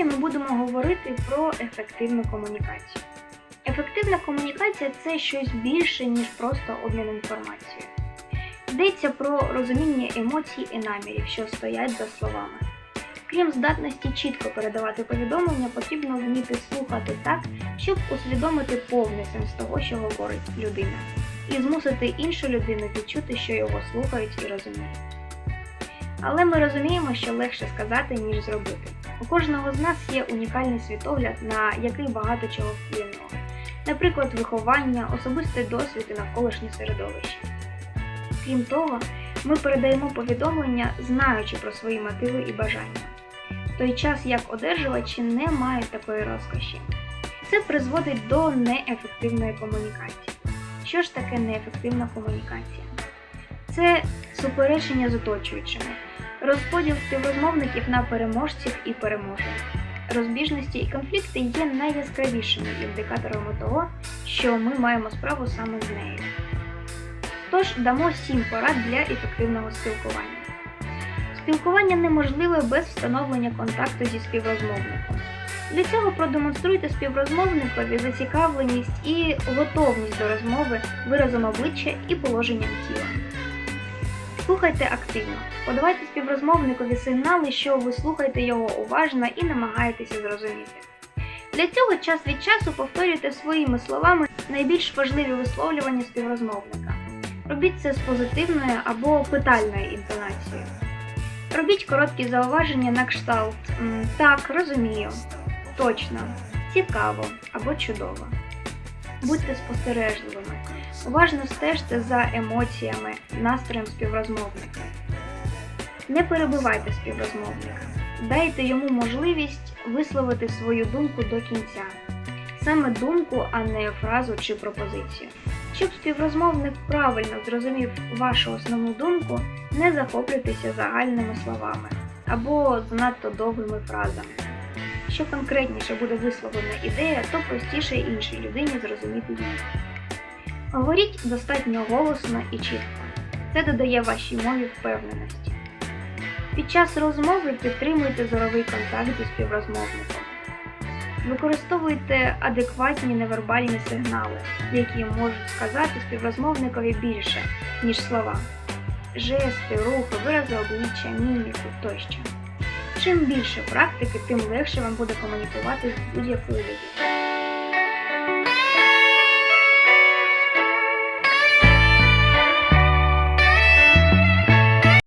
Далі ми будемо говорити про ефективну комунікацію. Ефективна комунікація це щось більше, ніж просто обмін інформацією. Йдеться про розуміння емоцій і намірів, що стоять за словами. Крім здатності чітко передавати повідомлення, потрібно вміти слухати так, щоб усвідомити повний сенс того, що говорить людина, і змусити іншу людину відчути, що його слухають і розуміють. Але ми розуміємо, що легше сказати, ніж зробити. У кожного з нас є унікальний світогляд, на який багато чого вплинуло. Наприклад, виховання, особистий досвід і навколишнє середовище. Крім того, ми передаємо повідомлення, знаючи про свої мотиви і бажання. В той час як одержувачі не мають такої розкоші. Це призводить до неефективної комунікації. Що ж таке неефективна комунікація? Це суперечення з оточуючими, розподіл співрозмовників на переможців і переможених. Розбіжності і конфлікти є найяскравішими індикаторами того, що ми маємо справу саме з нею. Тож дамо 7 порад для ефективного спілкування. Спілкування неможливе без встановлення контакту зі співрозмовником. Для цього продемонструйте співрозмовникові зацікавленість і готовність до розмови виразом обличчя і положенням тіла. Слухайте активно. Подавайте співрозмовникові сигнали, що ви слухаєте його уважно і намагаєтеся зрозуміти. Для цього час від часу повторюйте своїми словами найбільш важливі висловлювання співрозмовника. Робіть це з позитивною або питальною інтонацією. Робіть короткі зауваження на кшталт так, розумію, точно, цікаво або чудово. Будьте спостережливими. Уважно стежте за емоціями, настроєм співрозмовника. Не перебивайте співрозмовника. Дайте йому можливість висловити свою думку до кінця. Саме думку, а не фразу чи пропозицію. Щоб співрозмовник правильно зрозумів вашу основну думку, не захоплюйтеся загальними словами або занадто довгими фразами. Що конкретніше буде висловлена ідея, то простіше іншій людині зрозуміти її. Говоріть достатньо голосно і чітко. Це додає вашій мові впевненості. Під час розмови підтримуйте зоровий контакт зі співрозмовником. Використовуйте адекватні невербальні сигнали, які можуть сказати співрозмовникові більше, ніж слова. Жести, рухи, вирази обличчя, міміку тощо. Чим більше практики, тим легше вам буде комунікувати з будь-якою людиною.